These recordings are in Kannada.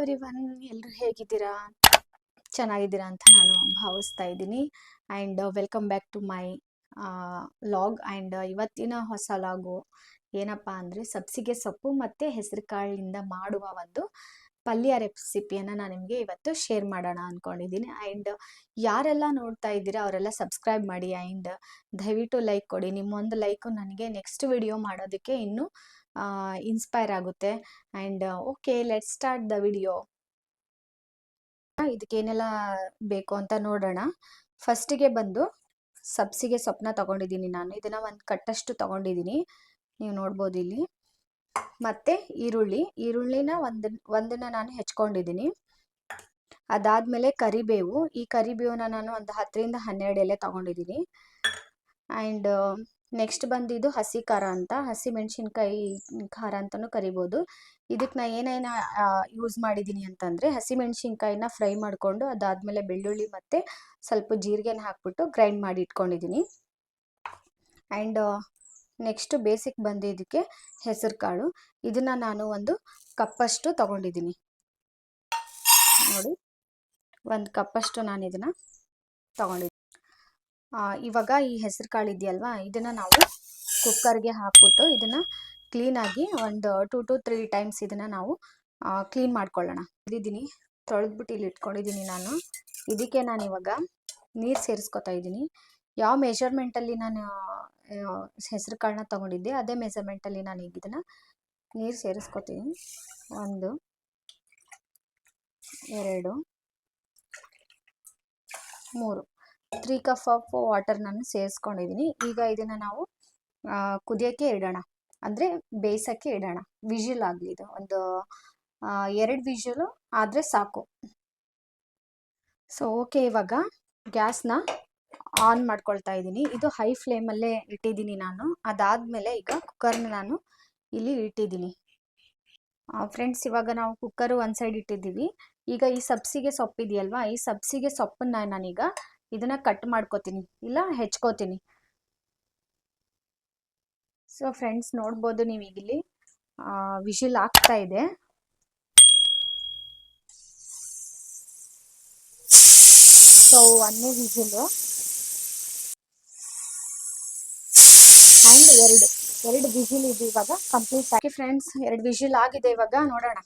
ಎವ್ರಿ ಒನ್ ಎಲ್ಲರೂ ಹೇಗಿದ್ದೀರಾ? ಚೆನ್ನಾಗಿದ್ದೀರಾ ಅಂತ ನಾನು ಭಾವಿಸ್ತಾ ಇದ್ದೀನಿ. And welcome back to my vlog. And ಇವತ್ತಿನ ಹೊಸ ಲಾಗು ಏನಪ್ಪ ಅಂದರೆ, ಸಬ್ಸಿಗೆ ಸೊಪ್ಪು ಮತ್ತು ಹೆಸರು ಕಾಳಿನಿಂದ ಮಾಡುವ ಒಂದು ಪಲ್ಯ ರೆಸಿಪಿಯನ್ನು ನಾನು ನಿಮಗೆ ಇವತ್ತು ಶೇರ್ ಮಾಡೋಣ ಅಂದ್ಕೊಂಡಿದ್ದೀನಿ ಆ್ಯಂಡ್ ಯಾರೆಲ್ಲ ನೋಡ್ತಾ ಇದ್ದೀರಾ, ಅವರೆಲ್ಲ ಸಬ್ಸ್ಕ್ರೈಬ್ ಮಾಡಿ. ಆ್ಯಂಡ್ ದಯವಿಟ್ಟು ಲೈಕ್ ಕೊಡಿ. ನಿಮ್ಮೊಂದು ಲೈಕು ನನಗೆ ನೆಕ್ಸ್ಟ್ ವಿಡಿಯೋ ಮಾಡೋದಕ್ಕೆ ಇನ್ನೂ ಇನ್ಸ್ಪೈರ್ ಆಗುತ್ತೆ. And okay let start the video ಇದಕ್ಕೇನೆಲ್ಲ ಬೇಕು ಅಂತ ನೋಡೋಣ. ಫಸ್ಟಿಗೆ ಬಂದು ಸಬ್ಸಿಗೆ ಸೊಪ್ಪನ್ನ ತಗೊಂಡಿದ್ದೀನಿ ನಾನು. ಇದನ್ನ ಒಂದು ಕಟ್ಟಷ್ಟು ತಗೊಂಡಿದ್ದೀನಿ. ನೀವು ನೋಡ್ಬೋದು ಇಲ್ಲಿ. ಮತ್ತೆ ಈರುಳ್ಳಿ. ಈರುಳ್ಳಿನ ಒಂದು, ಒಂದನ್ನ ನಾನು ಹೆಚ್ಕೊಂಡಿದ್ದೀನಿ. ಅದಾದ್ಮೇಲೆ ಕರಿಬೇವು. ಈ ಕರಿಬೇವನ್ನ ನಾನು ಒಂದು ಹತ್ತರಿಂದ ಹನ್ನೆರಡು ಎಲೆ ತಗೊಂಡಿದ್ದೀನಿ. ಆ್ಯಂಡ್ ನೆಕ್ಸ್ಟ್ ಬಂದು ಇದು ಹಸಿ ಖಾರ ಅಂತ. ಹಸಿ ಮೆಣಸಿನ್ಕಾಯಿ ಖಾರ ಅಂತಲೂ ಕರಿಬೋದು. ಇದಕ್ಕೆ ನಾ ಏನೇನ ಯೂಸ್ ಮಾಡಿದ್ದೀನಿ ಅಂತಂದರೆ ಹಸಿ ಮೆಣಸಿನ್ಕಾಯಿನ ಫ್ರೈ ಮಾಡಿಕೊಂಡು ಅದಾದಮೇಲೆ ಬೆಳ್ಳುಳ್ಳಿ ಮತ್ತು ಸ್ವಲ್ಪ ಜೀರಿಗೆನ ಹಾಕ್ಬಿಟ್ಟು ಗ್ರೈಂಡ್ ಮಾಡಿ ಇಟ್ಕೊಂಡಿದ್ದೀನಿ ಆ್ಯಂಡ್ ನೆಕ್ಸ್ಟ್ ಬೇಸಿಕ್ ಬಂದು ಇದಕ್ಕೆ ಹೆಸರು ಕಾಳು. ಇದನ್ನು ನಾನು ಒಂದು ಕಪ್ಪಷ್ಟು ತಗೊಂಡಿದ್ದೀನಿ ನೋಡಿ, ಒಂದು ಕಪ್ಪಷ್ಟು ನಾನು ಇದನ್ನು ತಗೊಂಡಿದ್ದೀನಿ ಇವಾಗ ಈ ಹೆಸರು ಕಾಳು ಇದೆಯಲ್ವಾ? ಇದನ್ನು ನಾವು ಕುಕ್ಕರ್ಗೆ ಹಾಕ್ಬಿಟ್ಟು ಇದನ್ನು ಕ್ಲೀನಾಗಿ ಒಂದು ಟೂ ಟು ತ್ರೀ ಟೈಮ್ಸ್ ಇದನ್ನು ನಾವು ಕ್ಲೀನ್ ಮಾಡ್ಕೊಳ್ಳೋಣ. ಇದ್ದೀನಿ ತೊಳೆದ್ಬಿಟ್ಟು ಇಲ್ಲಿ ಇಟ್ಕೊಂಡಿದ್ದೀನಿ ನಾನು. ಇದಕ್ಕೆ ನಾನು ಇವಾಗ ನೀರು ಸೇರಿಸ್ಕೊತಾ ಇದ್ದೀನಿ. ಯಾವ ಮೆಷರ್ಮೆಂಟಲ್ಲಿ ನಾನು ಹೆಸರು ಕಾಳನ್ನ ತೊಗೊಂಡಿದ್ದೆ, ಅದೇ ಮೆಷರ್ಮೆಂಟಲ್ಲಿ ನಾನು ಈಗ ಇದನ್ನು ನೀರು ಸೇರಿಸ್ಕೊತೀನಿ. ಒಂದು, ಎರಡು, ಮೂರು. ತ್ರೀ ಕಪ್ ಆಫ್ ವಾಟರ್ ನಾನು ಸೇರಿಸ್ಕೊಂಡಿದ್ದೀನಿ ಈಗ ಇದನ್ನು ನಾವು ಕುದಿಯೋಕ್ಕೆ ಇಡೋಣ. ಅಂದರೆ ಬೇಯಿಸೋಕ್ಕೆ ಇಡೋಣ. ವಿಜಿಲ್ ಆಗಲಿ ಇದು. ಒಂದು ಎರಡು ವಿಜಿಲು ಆದರೆ ಸಾಕು. ಸೊ ಓಕೆ ಇವಾಗ ಗ್ಯಾಸ್ನ ಆನ್ ಮಾಡ್ಕೊಳ್ತಾ ಇದ್ದೀನಿ ಇದು ಹೈ ಫ್ಲೇಮಲ್ಲೇ ಇಟ್ಟಿದ್ದೀನಿ ನಾನು. ಅದಾದಮೇಲೆ ಈಗ ಕುಕ್ಕರ್ನ ನಾನು ಇಲ್ಲಿ ಇಟ್ಟಿದ್ದೀನಿ ಫ್ರೆಂಡ್ಸ್, ಇವಾಗ ನಾವು ಕುಕ್ಕರು ಒಂದು ಸೈಡ್ ಇಟ್ಟಿದ್ದೀವಿ. ಈಗ ಈ ಸಬ್ಸಿಗೆ ಸೊಪ್ಪಿದೆಯಲ್ವಾ? ಈ ಸಬ್ಸಿಗೆ ಸೊಪ್ಪನ್ನ ನಾನೀಗ ಇದನ್ನ ಕಟ್ ಮಾಡ್ಕೋತೀನಿ, ಇಲ್ಲ ಹೆಚ್ಕೋತೀನಿ. ಸೊ ಫ್ರೆಂಡ್ಸ್ ನೋಡ್ಬೋದು ನೀವು ಈಗಿಲ್ಲಿ ವಿಶಿಲ್ ಆಗ್ತಾ ಇದೆ. ಸೊ ಒಂದು ವಿಶಿಲು ಆ್ಯಂಡ್ ಎರಡು ಎರಡು ವಿಶಿಲ್ ಇದೆ ಇವಾಗ ಕಂಪ್ಲೀಟ್ ಆಗಿ. ಫ್ರೆಂಡ್ಸ್ ಎರಡು ವಿಶಿಲ್ ಆಗಿದೆ ಇವಾಗ, ನೋಡೋಣ.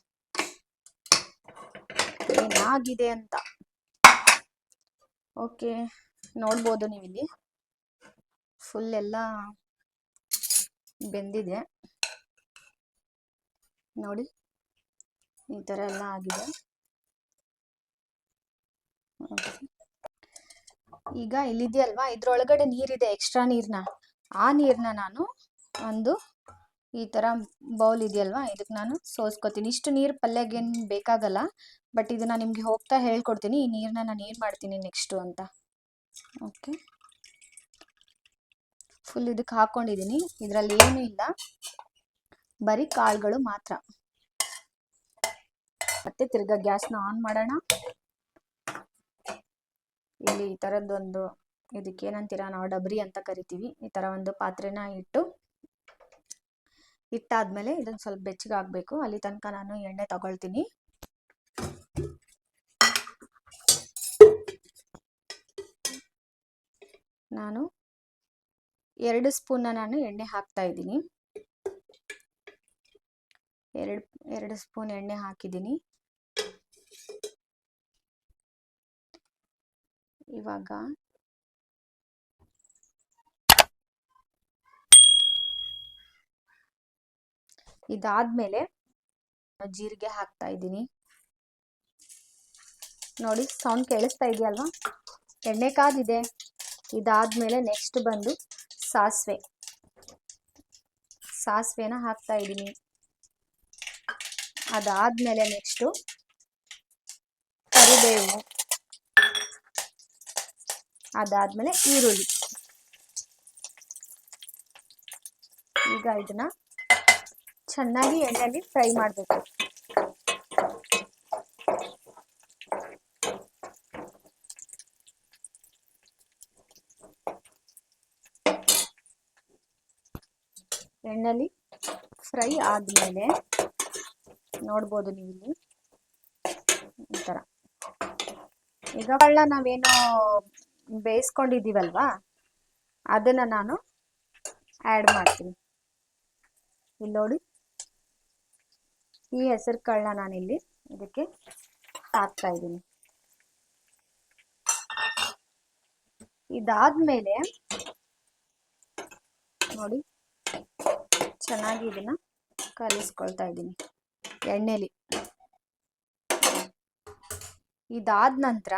ಏನಾಗಿದೆ ಅಂತ. ಓಕೆ, ನೋಡ್ಬೋದು ನೀವು ಇಲ್ಲಿ ಫುಲ್ ಎಲ್ಲ ಬೆಂದಿದೆ. ನೋಡಿ, ಈ ಥರ ಎಲ್ಲ ಆಗಿದೆ. ಈಗ ಇಲ್ಲಿದೆಯಲ್ವಾ ಇದ್ರೊಳಗಡೆ ನೀರಿದೆ ಎಕ್ಸ್ಟ್ರಾ ನೀರನ್ನ ಆ ನೀರನ್ನ ನಾನು ಒಂದು ಈ ಥರ ಬೌಲ್ ಇದೆಯಲ್ವಾ? ಇದಕ್ಕೆ ನಾನು ಸೋಸ್ಕೋತೀನಿ. ಇಷ್ಟು ನೀರು ಪಲ್ಯಗೇನು ಬೇಕಾಗಲ್ಲ. ಬಟ್ ಇದನ್ನು ನಿಮಗೆ ಹೋಗ್ತಾ ಹೇಳ್ಕೊಡ್ತೀನಿ. ಈ ನೀರನ್ನ ನಾನು ಏನು ಮಾಡ್ತೀನಿ ನೆಕ್ಸ್ಟು ಅಂತ. ಓಕೆ ಫುಲ್ ಇದಕ್ಕೆ ಹಾಕ್ಕೊಂಡಿದ್ದೀನಿ ಇದರಲ್ಲಿ ಏನೂ ಇಲ್ಲ. ಬರೀ ಕಾಳುಗಳು ಮಾತ್ರ. ಮತ್ತೆ ತಿರ್ಗಾ ಗ್ಯಾಸ್ನ ಆನ್ ಮಾಡೋಣ. ಇಲ್ಲಿ ಈ ಥರದ್ದೊಂದು ಇದಕ್ಕೆ ಏನಂತೀರ ನಾವು ಡಬ್ರಿ ಅಂತ ಕರಿತೀವಿ. ಈ ಥರ ಒಂದು ಪಾತ್ರೆನ ಇಟ್ಟು ಇಟ್ಟಾದ್ಮೇಲೆ ಇದನ್ನು ಸ್ವಲ್ಪ ಬೆಚ್ಚಗೆ ಆಗಬೇಕು ಅಲ್ಲಿ ತನಕ ನಾನು ಎಣ್ಣೆ ತಗೊಳ್ತೀನಿ. ನಾನು ಎರಡು ಸ್ಪೂನ್ನ ನಾನು ಎಣ್ಣೆ ಹಾಕ್ತಾ ಇದ್ದೀನಿ. ಎರಡು ಎರಡು ಸ್ಪೂನ್ ಎಣ್ಣೆ ಹಾಕಿದ್ದೀನಿ. ಇವಾಗ ಇದಾದ್ಮೇಲೆ ಜೀರಿಗೆ ಹಾಕ್ತಾ ಇದ್ದೀನಿ. ನೋಡಿ, ಸೌಂಡ್ ಕೇಳಿಸ್ತಾ ಇದೆಯಲ್ವಾ? ಎಣ್ಣೆ ಕಾದಿದೆ. ಇದಾದ್ಮೇಲೆ ನೆಕ್ಸ್ಟ್ ಬಂದು ಸಾಸಿವೆ. ಸಾಸಿವೆನ ಹಾಕ್ತಾ ಇದ್ದೀನಿ. ಅದಾದ್ಮೇಲೆ ನೆಕ್ಸ್ಟು ಕರಿಬೇವು. ಅದಾದ್ಮೇಲೆ ಈರುಳ್ಳಿ. ಈಗ ಇದನ್ನ ಚೆನ್ನಾಗಿ ಎಣ್ಣೆಯಲ್ಲಿ ಫ್ರೈ ಮಾಡಬೇಕು. ಎಣ್ಣೆಲಿ ಫ್ರೈ ಆದಮೇಲೆ ನೋಡ್ಬೋದು ನೀವು ಇಲ್ಲಿ ಈಗ ಕಾಳನ್ನ ನಾವೇನು ಬೇಯಿಸ್ಕೊಂಡಿದ್ದೀವಲ್ವಾ? ಅದನ್ನ ನಾನು ಆ್ಯಡ್ ಮಾಡ್ತೀನಿ. ಇಲ್ಲಿ ನೋಡಿ. ಈ ಹೆಸರು ಕಾಳನ್ನ ನಾನಿಲ್ಲಿ ಇದಕ್ಕೆ ಹಾಕ್ತಾ ಇದ್ದೀನಿ. ಇದಾದ್ಮೇಲೆ ನೋಡಿ. ಚೆನ್ನಾಗಿ ಇದನ್ನ ಕಲಿಸ್ಕೊಳ್ತಾ ಇದ್ದೀನಿ. ಎಣ್ಣೆಲಿ. ಇದಾದ ನಂತರ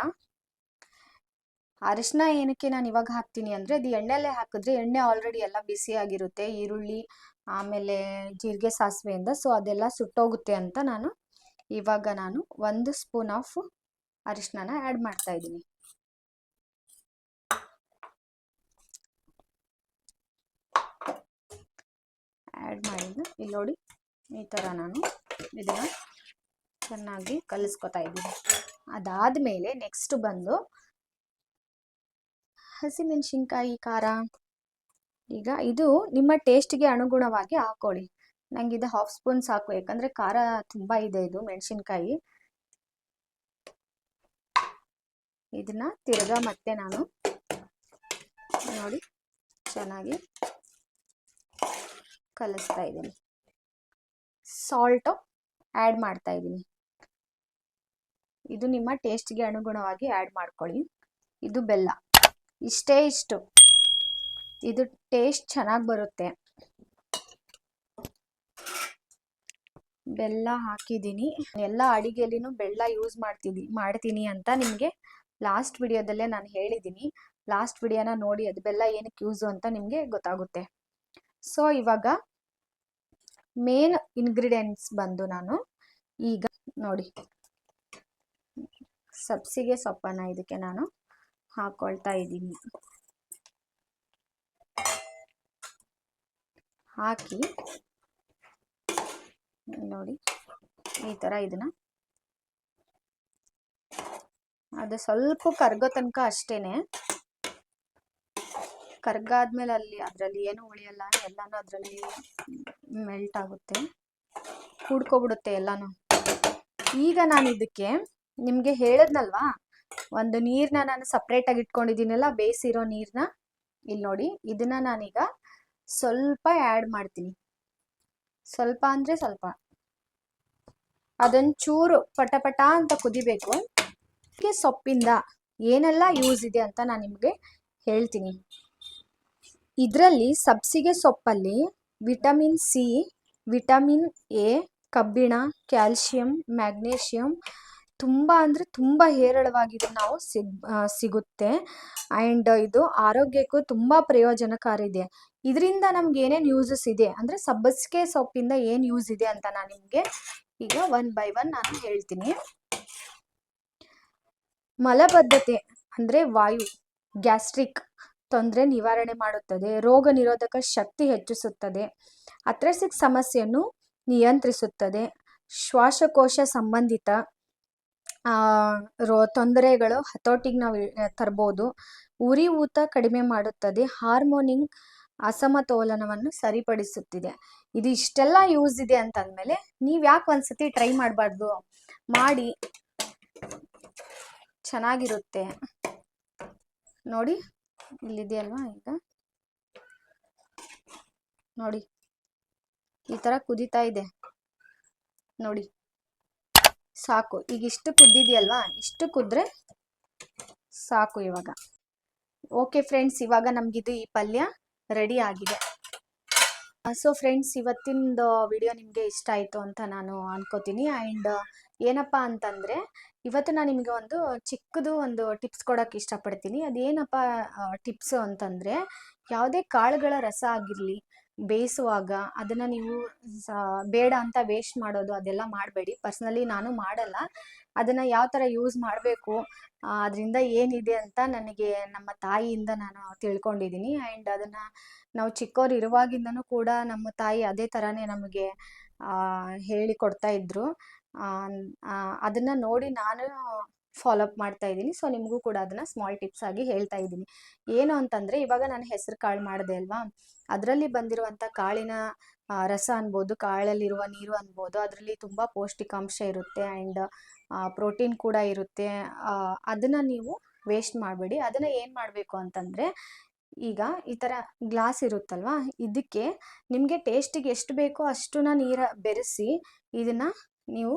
ಅರಿಶಿನ ಏನಕ್ಕೆ ನಾನು ಇವಾಗ ಹಾಕ್ತೀನಿ ಅಂದರೆ ಅದು ಎಣ್ಣೆಲ್ಲೇ ಹಾಕಿದ್ರೆ ಎಣ್ಣೆ ಆಲ್ರೆಡಿ ಎಲ್ಲ ಬಿಸಿಯಾಗಿರುತ್ತೆ ಈರುಳ್ಳಿ, ಆಮೇಲೆ ಜೀರಿಗೆ ಸಾಸಿವೆಯಿಂದ ಸೊ ಅದೆಲ್ಲ ಸುಟ್ಟೋಗುತ್ತೆ ಅಂತ ನಾನು ಇವಾಗ ನಾನು ಒಂದು ಸ್ಪೂನ್ ಆಫ್ ಅರಿಶಿನ ಆ್ಯಡ್ ಮಾಡ್ತಾ ಇದ್ದೀನಿ. ಆ್ಯಡ್ ಮಾಡಿದ್ದು. ಇಲ್ಲಿ ನೋಡಿ, ಈ ಥರ ನಾನು ಇದನ್ನು ಚೆನ್ನಾಗಿ ಕಲಿಸ್ಕೊತಾ ಇದ್ದೀನಿ. ಅದಾದಮೇಲೆ ನೆಕ್ಸ್ಟ್ ಬಂದು ಹಸಿಮೆಣಸಿನ್ಕಾಯಿ ಖಾರ. ಈಗ ಇದು ನಿಮ್ಮ ಟೇಸ್ಟ್ಗೆ ಅನುಗುಣವಾಗಿ ಹಾಕೊಳ್ಳಿ. ನಂಗೆ ಇದು ಹಾಫ್ ಸ್ಪೂನ್ ಸಾಕು, ಯಾಕಂದರೆ ಖಾರ ತುಂಬ ಇದೆ ಇದು ಮೆಣಸಿನ್ಕಾಯಿ. ಇದನ್ನ ತಿರ್ಗಾ ಮತ್ತೆ ನಾನು ನೋಡಿ, ಚೆನ್ನಾಗಿ ಕಲಿಸ್ತಾ ಇದ್ದೀನಿ. ಸಾಲ್ಟು ಆ್ಯಡ್ ಮಾಡ್ತಾ ಇದ್ದೀನಿ. ಇದು ನಿಮ್ಮ ಟೇಸ್ಟ್ಗೆ ಅನುಗುಣವಾಗಿ ಆ್ಯಡ್ ಮಾಡ್ಕೊಳ್ಳಿ. ಇದು ಬೆಲ್ಲ. ಇಷ್ಟೇ ಇಷ್ಟು. ಇದು ಟೇಸ್ಟ್ ಚೆನ್ನಾಗಿ ಬರುತ್ತೆ. ಬೆಲ್ಲ ಹಾಕಿದ್ದೀನಿ. ಎಲ್ಲ ಅಡಿಗೆಲಿನೂ ಬೆಲ್ಲ ಯೂಸ್ ಮಾಡ್ತಿದ್ದಿ ಮಾಡ್ತೀನಿ ಅಂತ ನಿಮಗೆ ಲಾಸ್ಟ್ ವಿಡಿಯೋದಲ್ಲೇ ನಾನು ಹೇಳಿದ್ದೀನಿ. ಲಾಸ್ಟ್ ವಿಡಿಯೋನ ನೋಡಿ ಅದು ಬೆಲ್ಲ ಏನಕ್ಕೆ ಯೂಸು ಅಂತ ನಿಮಗೆ ಗೊತ್ತಾಗುತ್ತೆ. ಸೊ ಇವಾಗ ಮೇನ್ ಇಂಗ್ರೀಡಿಯೆಂಟ್ಸ್ ಬಂದು ನಾನು ಈಗ ನೋಡಿ. ಸಬ್ಸಿಗೆ ಸೊಪ್ಪನ್ನು ಇದಕ್ಕೆ ನಾನು ಹಾಕೊಳ್ತಾ ಇದ್ದೀನಿ. ಹಾಕಿ ನೋಡಿ ಈ ಥರ ಇದನ್ನ. ಅದು ಸ್ವಲ್ಪ ಕರ್ಗೋ ತನಕ ಅಷ್ಟೇನೆ. ಕರ್ಗಾದ್ಮೇಲೆ ಅಲ್ಲಿ ಅದರಲ್ಲಿ ಏನು ಉಳಿಯಲ್ಲ ಎಲ್ಲಾನು ಅದರಲ್ಲಿ ಮೆಲ್ಟ್ ಆಗುತ್ತೆ. ಕೂಡ್ಕೊಬಿಡುತ್ತೆ ಎಲ್ಲಾನು. ಈಗ ನಾನು ಇದಕ್ಕೆ ನಿಮಗೆ ಹೇಳಿದ್ನಲ್ವಾ? ಒಂದು ನೀರನ್ನ ನಾನು ಸಪ್ರೇಟಾಗಿ ಇಟ್ಕೊಂಡಿದ್ದೀನಲ್ಲ, ಬೇಯಿಸಿರೋ ನೀರನ್ನ ಇಲ್ಲಿ ನೋಡಿ, ಇದನ್ನ ನಾನೀಗ ಸ್ವಲ್ಪ ಆ್ಯಡ್ ಮಾಡ್ತೀನಿ. ಸ್ವಲ್ಪ ಅಂದರೆ ಸ್ವಲ್ಪ. ಅದೊಂಚೂರು ಚೂರು ಪಟ ಅಂತ ಕುದಿಬೇಕು. ಸೊಪ್ಪಿಂದ. ಏನೆಲ್ಲ ಯೂಸ್ ಇದೆ ಅಂತ ನಾನು ನಿಮಗೆ ಹೇಳ್ತೀನಿ. ಇದರಲ್ಲಿ ಸಬ್ಸಿಗೆ ಸೊಪ್ಪಲ್ಲಿ ವಿಟಮಿನ್ ಸಿ, ವಿಟಮಿನ್ ಎ, ಕಬ್ಬಿಣ, ಕ್ಯಾಲ್ಶಿಯಂ, ಮ್ಯಾಗ್ನೇಷಿಯಂ ತುಂಬ ಅಂದರೆ ತುಂಬ ಹೇರಳವಾಗಿದೆ ನಾವು ಸಿಗ್ ಸಿಗುತ್ತೆ. ಆ್ಯಂಡ್ ಇದು ಆರೋಗ್ಯಕ್ಕೂ ತುಂಬ ಪ್ರಯೋಜನಕಾರಿ ಇದೆ. ಇದರಿಂದ ನಮ್ಗೆ ಏನೇನು ಯೂಸಸ್ ಇದೆ? ಅಂದರೆ ಸಬ್ಬಸಿಗೆ ಸೊಪ್ಪಿಂದ ಏನು ಯೂಸ್ ಇದೆ ಅಂತ ನಾನು ನಿಮಗೆ ಈಗ ಒನ್ ಬೈ ಒನ್ ನಾನು ಹೇಳ್ತೀನಿ. ಮಲಬದ್ಧತೆ ಅಂದರೆ ವಾಯು, ಗ್ಯಾಸ್ಟ್ರಿಕ್. ತೊಂದರೆ ನಿವಾರಣೆ ಮಾಡುತ್ತದೆ. ರೋಗ ನಿರೋಧಕ ಶಕ್ತಿ ಹೆಚ್ಚಿಸುತ್ತದೆ. ಅಥ್ರೆಸಿಕ್ ಸಮಸ್ಯೆಯನ್ನು ನಿಯಂತ್ರಿಸುತ್ತದೆ. ಶ್ವಾಸಕೋಶ ಸಂಬಂಧಿತ ರೋ, ತೊಂದರೆಗಳು ಹತೋಟಿಗೆ ನಾವು ತರ್ಬೋದು. ಉರಿ ಊತ ಕಡಿಮೆ ಮಾಡುತ್ತದೆ. ಹಾರ್ಮೋನಿಂಗ್ ಅಸಮತೋಲನವನ್ನು ಸರಿಪಡಿಸುತ್ತಿದೆ. ಇದು ಇಷ್ಟೆಲ್ಲ ಯೂಸ್ ಇದೆ ಅಂತಂದಮೇಲೆ ನೀವು ಯಾಕೆ ಒಂದ್ಸತಿ ಟ್ರೈ ಮಾಡಬಾರ್ದು? ಮಾಡಿ. ಚೆನ್ನಾಗಿರುತ್ತೆ. ನೋಡಿ. ಇಲ್ಲಿದೆಯಲ್ವಾ ಈಗ? ನೋಡಿ, ಈ ತರ ಕುದೀತಾ ಇದೆ. ನೋಡಿ, ಸಾಕು. ಈಗ ಇಷ್ಟು ಕುದ್ದಿದೆಯಲ್ವಾ? ಇಷ್ಟು ಕುದ್ರೆ ಸಾಕು ಇವಾಗ. ಓಕೆ ಫ್ರೆಂಡ್ಸ್ ಇವಾಗ ನಮಗಿದು ಈ ಪಲ್ಯ ರೆಡಿ ಆಗಿದೆ. ಸೊ ಫ್ರೆಂಡ್ಸ್ ಇವತ್ತಿನ ವಿಡಿಯೋ ನಿಮಗೆ ಇಷ್ಟ ಆಯಿತು ಅಂತ ನಾನು ಅನ್ಕೋತೀನಿ. ಆ್ಯಂಡ್ ಏನಪ್ಪ ಅಂತಂದರೆ, ಇವತ್ತು ನಾನು ನಿಮಗೆ ಒಂದು ಚಿಕ್ಕದು ಒಂದು ಟಿಪ್ಸ್ ಕೊಡೋಕ್ಕೆ ಇಷ್ಟಪಡ್ತೀನಿ. ಅದೇನಪ್ಪ ಟಿಪ್ಸು ಅಂತಂದರೆ, ಯಾವುದೇ ಕಾಳುಗಳ ರಸ ಆಗಿರಲಿ, ಬೇಯಿಸುವಾಗ ಅದನ್ನು ನೀವು ಬೇಡ ಅಂತ ವೇಸ್ಟ್ ಮಾಡೋದು ಅದೆಲ್ಲ ಮಾಡಬೇಡಿ. ಪರ್ಸ್ನಲಿ ನಾನು ಮಾಡಲ್ಲ. ಅದನ್ನು ಯಾವ ಥರ ಯೂಸ್ ಮಾಡಬೇಕು ಅದರಿಂದ ಏನಿದೆ ಅಂತ ನನಗೆ ನಮ್ಮ ತಾಯಿಯಿಂದ ನಾನು ತಿಳ್ಕೊಂಡಿದ್ದೀನಿ. ಆ್ಯಂಡ್ ಅದನ್ನು ನಾವು ಚಿಕ್ಕವ್ರು ಇರುವಾಗಿಂದನೂ ಕೂಡ ನಮ್ಮ ತಾಯಿ ಅದೇ ಥರನೇ ನಮಗೆ ಹೇಳಿಕೊಡ್ತಾ ಇದ್ರು. ಅದನ್ನು ನೋಡಿ ನಾನು ಫಾಲೋ ಅಪ್ ಮಾಡ್ತಾ ಇದ್ದೀನಿ. ಸೊ ನಿಮಗೂ ಕೂಡ ಅದನ್ನ ಸ್ಮಾಲ್ ಟಿಪ್ಸ್ ಆಗಿ ಹೇಳ್ತಾ ಇದ್ದೀನಿ. ಏನು ಅಂತಂದ್ರೆ, ಇವಾಗ ನಾನು ಹೆಸರು ಕಾಳು ಮಾಡಿದೆ ಅಲ್ವಾ? ಅದರಲ್ಲಿ ಬಂದಿರುವಂತ ಕಾಳಿನ ರಸ ಅನ್ಬೋದು, ಕಾಳಲ್ಲಿರುವ ನೀರು ಅನ್ಬೋದು, ಅದರಲ್ಲಿ ತುಂಬಾ ಪೌಷ್ಟಿಕಾಂಶ ಇರುತ್ತೆ ಅಂಡ್ ಪ್ರೋಟೀನ್ ಕೂಡ ಇರುತ್ತೆ. ಅದನ್ನ ನೀವು ವೇಸ್ಟ್ ಮಾಡಬೇಡಿ. ಅದನ್ನ ಏನು ಮಾಡಬೇಕು ಅಂತಂದರೆ ಈಗ ಈ ಥರ ಗ್ಲಾಸ್ ಇರುತ್ತಲ್ವಾ? ಇದಕ್ಕೆ ನಿಮಗೆ ಟೇಸ್ಟಿಗೆ ಎಷ್ಟು ಬೇಕೋ ಅಷ್ಟನ್ನ ನೀರ ಬೆರೆಸಿ ಇದನ್ನು ನೀವು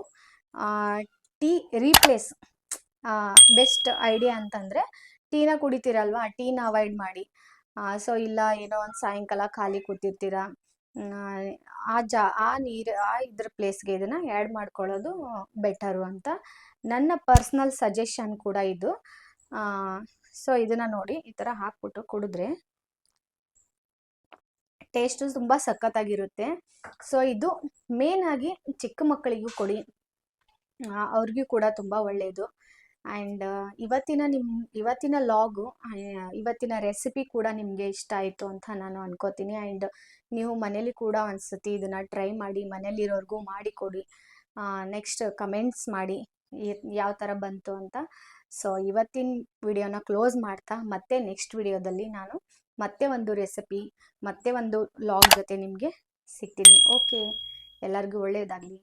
ಟೀ ರೀಪ್ಲೇಸ್ ಬೆಸ್ಟ್ ಐಡಿಯಾ ಅಂತಂದರೆ ಟೀನ ಕುಡಿತೀರಲ್ವಾ? ಟೀನ ಅವಾಯ್ಡ್ ಮಾಡಿ. ಸೊ ಇಲ್ಲ, ಏನೋ ಒಂದು ಸಾಯಂಕಾಲ ಖಾಲಿ ಕೂತಿರ್ತೀರ. ಆ ಜಾ, ಆ ನೀರು, ಆ ಇದ್ರ ಪ್ಲೇಸ್ಗೆ ಇದನ್ನು ಆ್ಯಡ್ ಮಾಡ್ಕೊಳ್ಳೋದು ಬೆಟರು ಅಂತ ನನ್ನ ಪರ್ಸ್ನಲ್ ಸಜೆಷನ್ ಕೂಡ ಇದು. ಸೊ ಇದನ್ನು ನೋಡಿ, ಈ ಥರ ಹಾಕ್ಬಿಟ್ಟು ಕುಡಿದ್ರೆ ಟೇಸ್ಟು ತುಂಬ ಸಖತ್ತಾಗಿರುತ್ತೆ. ಸೊ ಇದು ಮೇನ್ ಆಗಿ ಚಿಕ್ಕ ಮಕ್ಕಳಿಗೂ ಕೊಡಿ. ಅವ್ರಿಗೂ ಕೂಡ ತುಂಬ ಒಳ್ಳೆಯದು ಆ್ಯಂಡ್ ಇವತ್ತಿನ ನಿಮ್, ಇವತ್ತಿನ ಲಾಗು ಇವತ್ತಿನ ರೆಸಿಪಿ ಕೂಡ ನಿಮಗೆ ಇಷ್ಟ ಆಯಿತು ಅಂತ ನಾನು ಅನ್ಕೋತೀನಿ. ಆ್ಯಂಡ್ ನೀವು ಮನೇಲಿ ಕೂಡ ಒಂದ್ಸತಿ ಇದನ್ನು ಟ್ರೈ ಮಾಡಿ, ಮನೇಲಿರೋರ್ಗೂ ಮಾಡಿ ಕೊಡಿ ನೆಕ್ಸ್ಟ್ ಕಮೆಂಟ್ಸ್ ಮಾಡಿ ಯಾವ ಥರ ಬಂತು ಅಂತ. ಸೊ ಇವತ್ತಿನ ವಿಡಿಯೋನ ಕ್ಲೋಸ್ ಮಾಡ್ತಾ ಮತ್ತೆ ನೆಕ್ಸ್ಟ್ ವಿಡಿಯೋದಲ್ಲಿ ನಾನು ಮತ್ತೆ ಒಂದು ರೆಸಿಪಿ ಮತ್ತೆ ಒಂದು ಲಾಗ್ ಜೊತೆ ನಿಮಗೆ ಸಿಗ್ತೀನಿ. ಓಕೆ ಎಲ್ಲರಿಗೂ ಒಳ್ಳೆಯದಾಗಲಿ